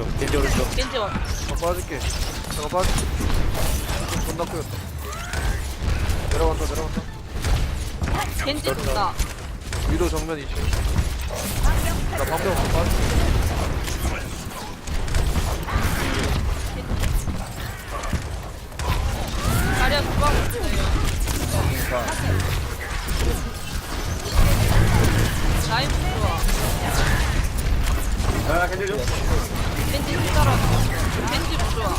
오른쪽 겐지 오른쪽 겐지 원. 나 빠질게. 내가 빠질게. 존나 크였다. 내려간다, 내려간다. 겐지 준다. 위도 정면 2층. 나 방금 없어, 빠질게. 자리야 주방 없어요. 라인 좋아. 야 겐지 좀 겐지 힘들어. 겐지 좋아.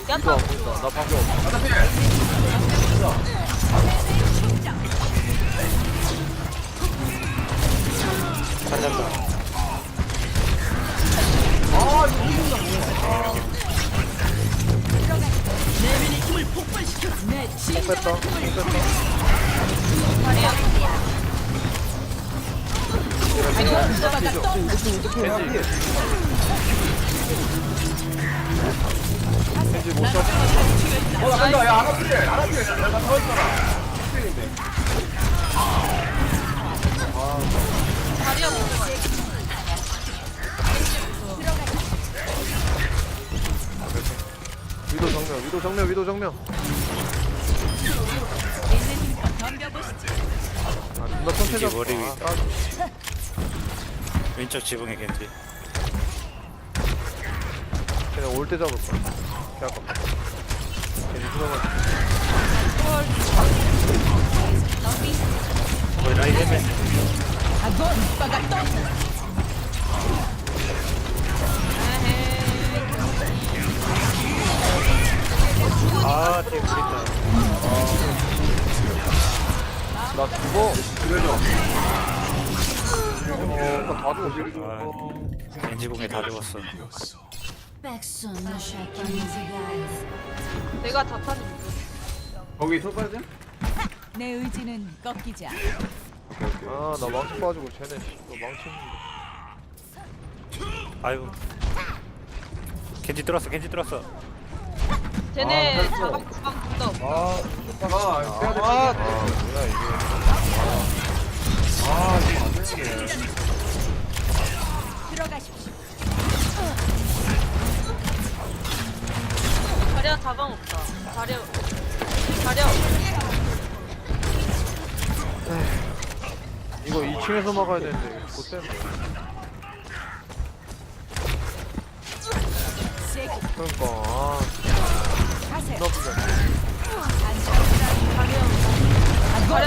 위도 야타 안 보인다. 나 방금 없어. 아까 필 찾았다 뽕 뺐다. 뽕 뺐다. 자리야. 겐지 못 잡. 어나 간다 야 아까 필 아까 필 내가 터졌잖아 필인데 자리야 보자. 위도 정면, 위도 정면, 위도 정면. 아, 천천히 머리 아, 까비. 왼쪽 지붕에 겐지 그냥 올때 잡을 거야. 개 아깝다. 괜히 들어가. 거의 라인 헤맨 아 되게 재밌다 나 죽어. 그래줘 어, 나 다 죽어. 아 겐지 공에 다 죽었어. 내가 자탄이 거기 톱 빠지? 내 의지는 꺾이지 않아. 아, 나 망치 빠지고 쟤네 씨, 너 망치. 아이고 겐지 뚫었어 겐지 뚫었어 쟤네 아, 자방 주방 준다. 아, 아 빼야 돼 아, 뭐야 이게. 아 되네 자리야. 이거 2층에서 막아야 되는데 못 때문에. 그러니까 아, 부자. 자리야 뭐야?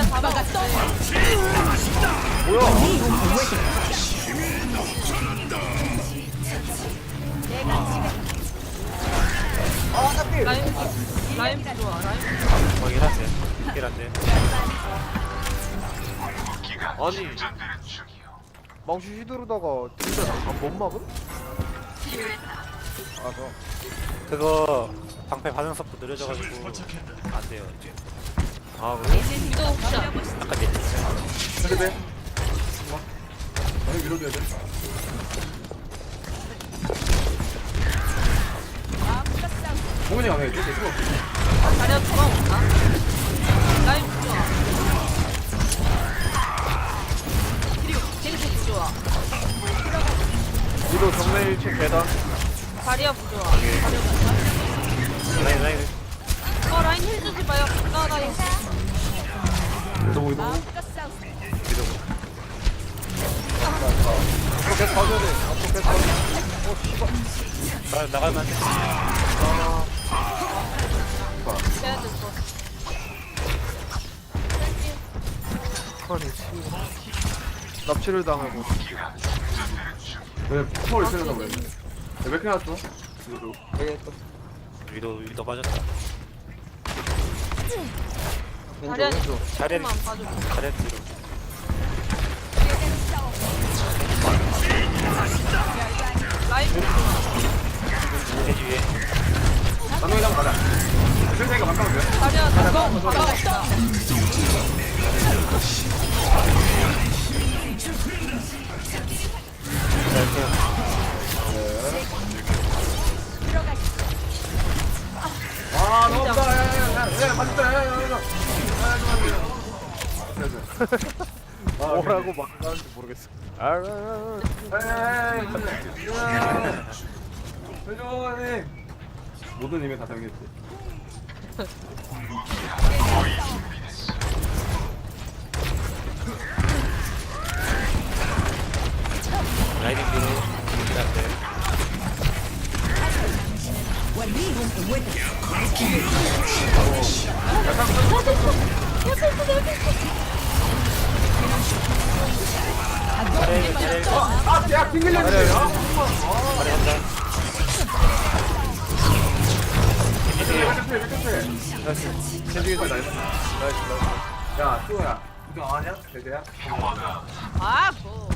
라인 라인 좋아. 라인. 거긴 한대 힐 한대 아니 망치 휘두르다가 진짜 못 막음? 아, 저. 그거 방패 반응 속도 느려져가지고 안 돼요 이제 아, 그래? 안 아까 내 근데 돼? 아니 밀어줘야 돼 공연이 안 해. 이제 수가 없어. 자리야 없나? 라인 좋아. 겐지 좋아. 위도 정면 1층 계단. 자리야 부좋아. 자리야. 라인 라인 어 라인 힐 주지 마요. 나 라인. 너무 이거 마음껏 싸우세요. 앞으로 계속 가줘야 돼. 앞으로 계속 가줘야 돼. 어, 씨발. 나, 나가면 안 돼 빼야 될 거. 아니, 씨발. 납치를 당하고. 왜 파울 있으려나 그래. 왜 이렇게? 이거 위도 위도 빠졌다 왼쪽. 조금만 봐줘. 자리야 뒤로 라인. 겐지 위에 가자. 주방 주방 없다. 모든 힘에 다 담겼지. 라이딩 뒤로 일한데 아래 아래 아야 튕길려 아래 한다 캔디가 나이스. 나이스, 나이스. 야 수호야 고정 안 하냐? 대대야? 아 뭐.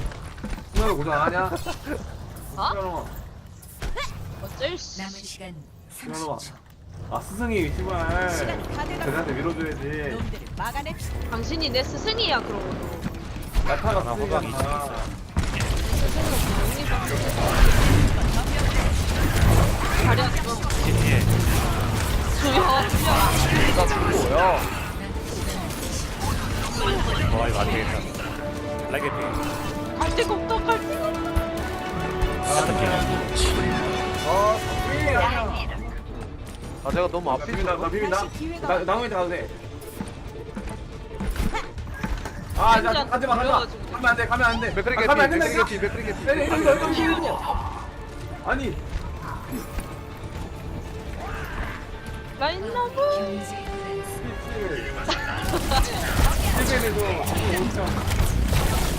어? 아 밀어줘야지 놈들을 막아냅시다. 당신이 내 스승이야 그러고. 나타가 나 호박이 스승이잖아 자리야 주방. 뒤에 조용. 조용. 뭐야? 와 이거 안 되겠다 라이딩 뒤갈 데가 없다 갈 데가 없다. 아, 제가 너무 나 앞에 비빈다 나 나무에 가도 돼 아, 나 진짜 가지 마, 가지 마. 놀라가지고. 가면 안 돼, 가면 안 돼. 맥크리 아, 개피, 가면 안 맥크리. 개피, 맥크리 개피. 아니, 이거 이거 이거 이거. 아니, 라인 TV에서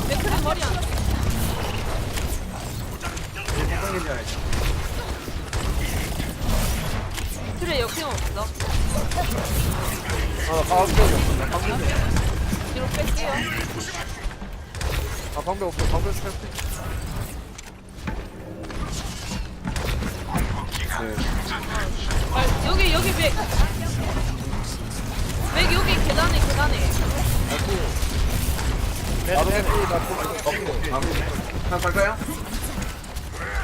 맥크리 머리 안. 알지. 그래 역행 없어. 아, 나 방벽이 없어. 나 방벽이 없어. 뒤로 뺄게요. 아, 방벽 없어. 방벽 살 수. 네. 아, 여기 여기 맥. 맥 여기 계단에 계단에. 나도 해피, 나 돈, 나 자, 갈까요?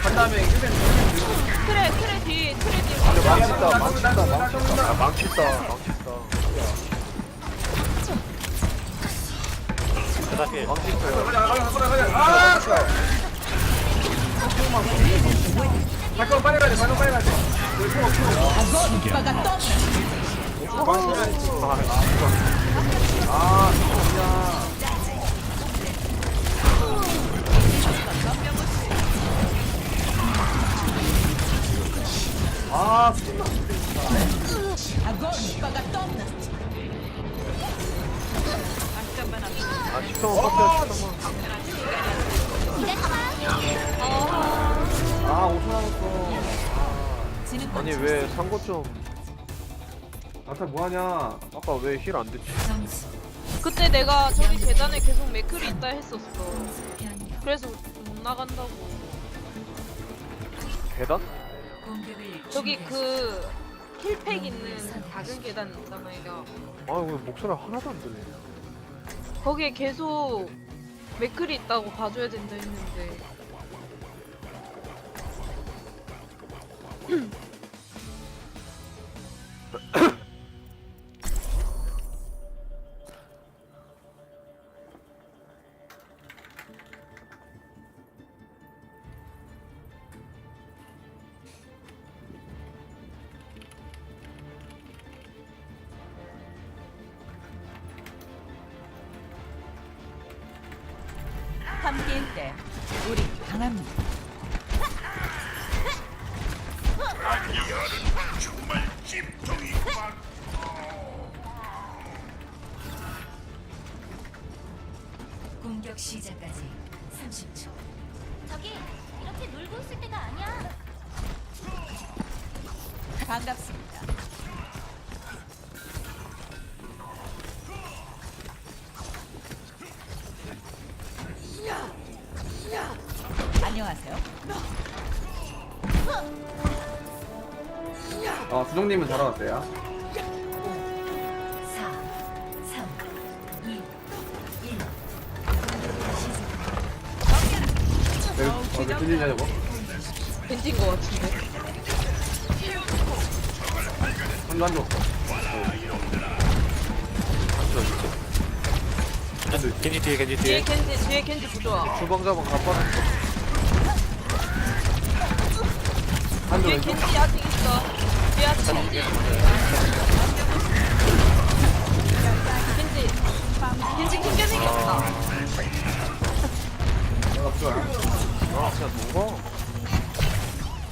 간 다음에 트레 트레 뒤 트레 뒤. 망치다, 망치다, 망치다. 아, 망치다, 망치다. 아! 아. 아. 아, 10점 빡쳐, 10점. 아, 5천 남았어. 아니, 왜 상고 좀. 아타 뭐하냐? 아까 왜 힐 안 됐지? 점수 그때 내가 저기 계단에 계속 맥클이 있다 했었어. 변경 그래서 못 나간다고. 계단? 공격을 저기 그 힐팩 있는 작은 계단 있잖아요. 아, 왜 목소리 하나도 안 들려? 거기에 계속 맥클이 있다고 봐줘야 된다 했는데. 함께일 때 우리 강합니다. 공격 시작까지 30초 저기 이렇게 놀고 있을 때가 아니야. 반갑습니다. 안녕하세요. 아, 수정님은 잘 왔어요. 4 3 2 1 왜, 어, 왜 들리냐, 저거? 벤진 거 같은데. 한도 한도 없어. 겐지 뒤에 겐지 뒤에 뒤에 겐지 뒤에 겐지 부조화. 주방 잡은 간판은 뒤에 왼쪽 겐지 아직 있어. 뒤에 아직 겐지. 겐지. 겐지 킹게 생겼다. 아 진짜 누가?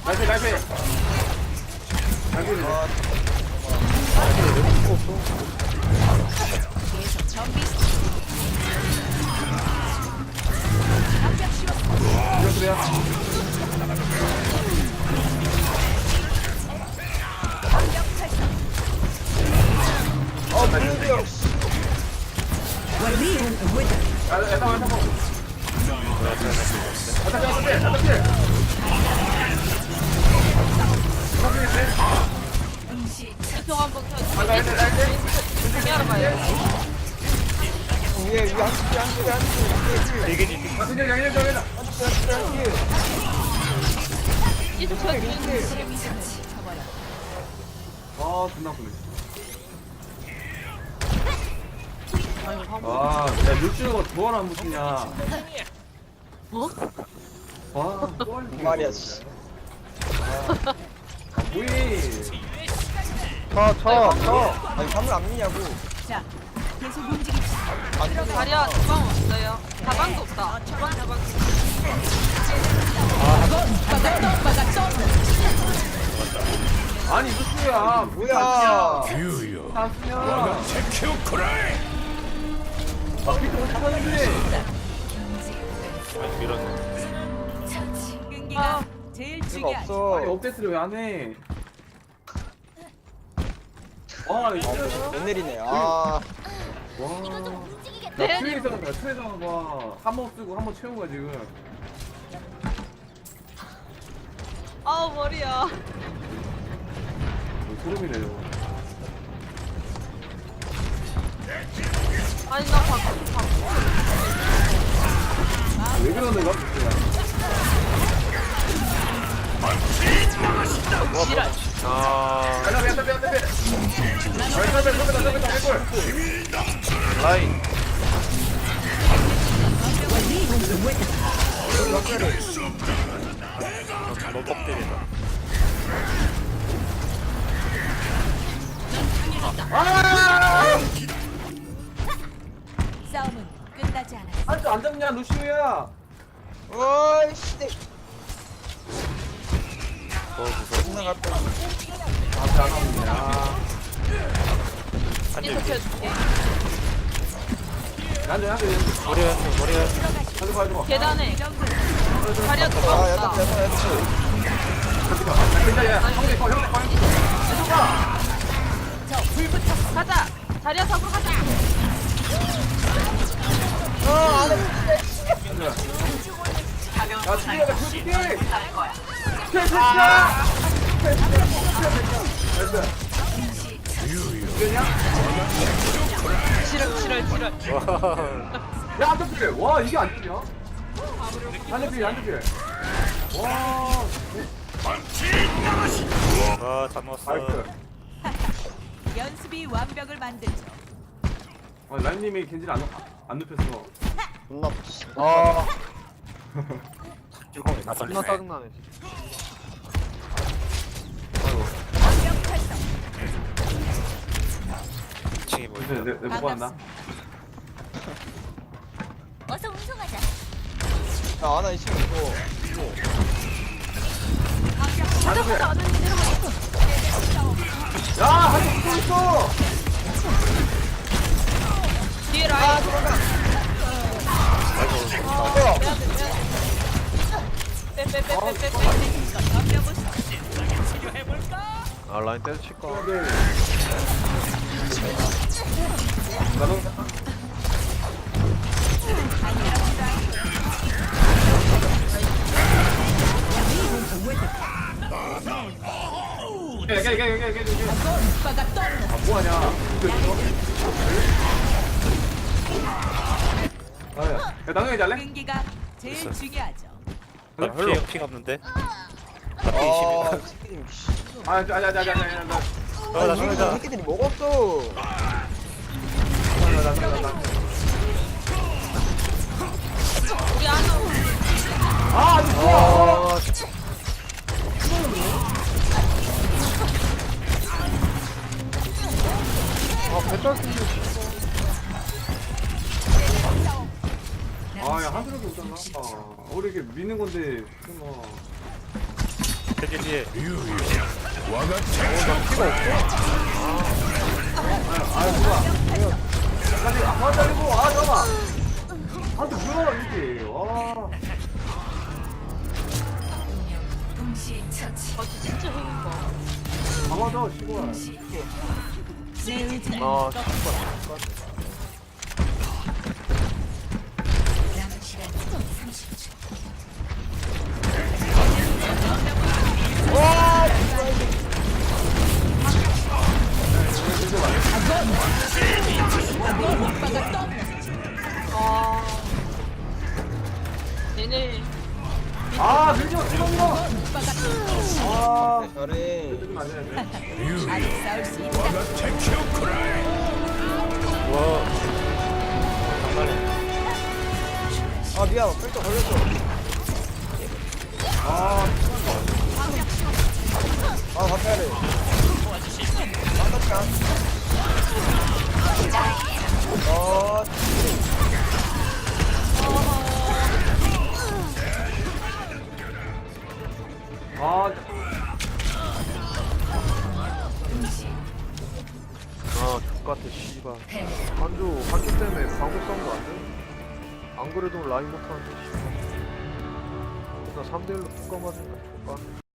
나이스 나이스 나이스 이거 그래야 아, 존나 네. 아, 야물 주는 거 두번 안 붙이냐. 어? 와, 또 알리고. 말이야, 씨. 아, 아, 뭐해. 쳐, 쳐, 쳐. 아니, 화물 안 미냐고. 자, 계속 움직입시다. 다리야 주방 없어요 가방도 없다 주방 가방 아니, 루스야, 뭐야. 아, 야. 竜よ 단수야. 敵をこらえ 아, 피터 잡았는데. 아니 밀었네 끈기가 제일 이거 중요하죠. 아니, 없어 업데이트를 왜 안 해? 와, 이거. 웬일이네 아 와. 이거 좀 움직이겠다. 나 트레이서 봐, 트레이서 봐. 한번 쓰고 한 번 채운 거야, 지금. 아우 머리야. 뭐 소름이네요. 아니 나 바꿔 왜 그러는 거야? 지랄 아. 가자 빼야 빼야 빼야 가자. 빼야 빼야 빼야 빼야 빼골 라인. 너무 뻑때리다. 아! 아, 저안 잡냐, 루시오야. 어이씨 너무 무서워 존나 갔다 앞에 안 나오냐. 겐지 이렇게 해줄게. 난 좀, 한 대, 머리 왼쪽 머리 왼쪽 가지고 가지고. 계단에. 주방 아 약간 없다. 대단했지 괜찮아, 야, 형님, 거, 형님, 거. 가자. 다리야 잡으러 가자. 야, 트레이야, 나 그렇게 피해. 피해, 피해, 지랄 지랄 지랄. 야, 안 잡히래. 와, 이게 안 잡냐? 안 잡히래, 안 잡히래. 와, 아잘 먹었어. 연습이 완벽을 만들죠. 어, 라인님이 겐지를 안, 안 눕혔어. 존나 아나 아, 존나 걸리네. 짜증나네 진짜. 층이 보인다. 내내 보고 왔나? 어서 운송하자. 야 아나 2층 이거 야, 하지 못하고 있어! 아 라인 떼서 칠까 나는 아 뭐하냐 아야 나는 이제 할래? 끈기가 제일 중요하죠. 아, 아, 피해 핑 없는데. 아, 아, 새끼들. 아니 아니 아니 아니 아니 아니. 아, 나 아니, 죽는다. 새끼들이 뭐 먹었어. 우리 아나 아, 아니 뭐야? 아, 아, 배탈 끼는 한 줄도 없잖아. 아, 우리 이렇게 미는 건데, 뭐. 겐지 뒤에 아, 누가. 아니, 아, 아, 잘리고, 아, 잠깐만. 아, 또 뭐야, 이게. 와. 동시 처치. 아 진짜. 아, 맞아, 시골. 내 의지는 아 남은 시간 아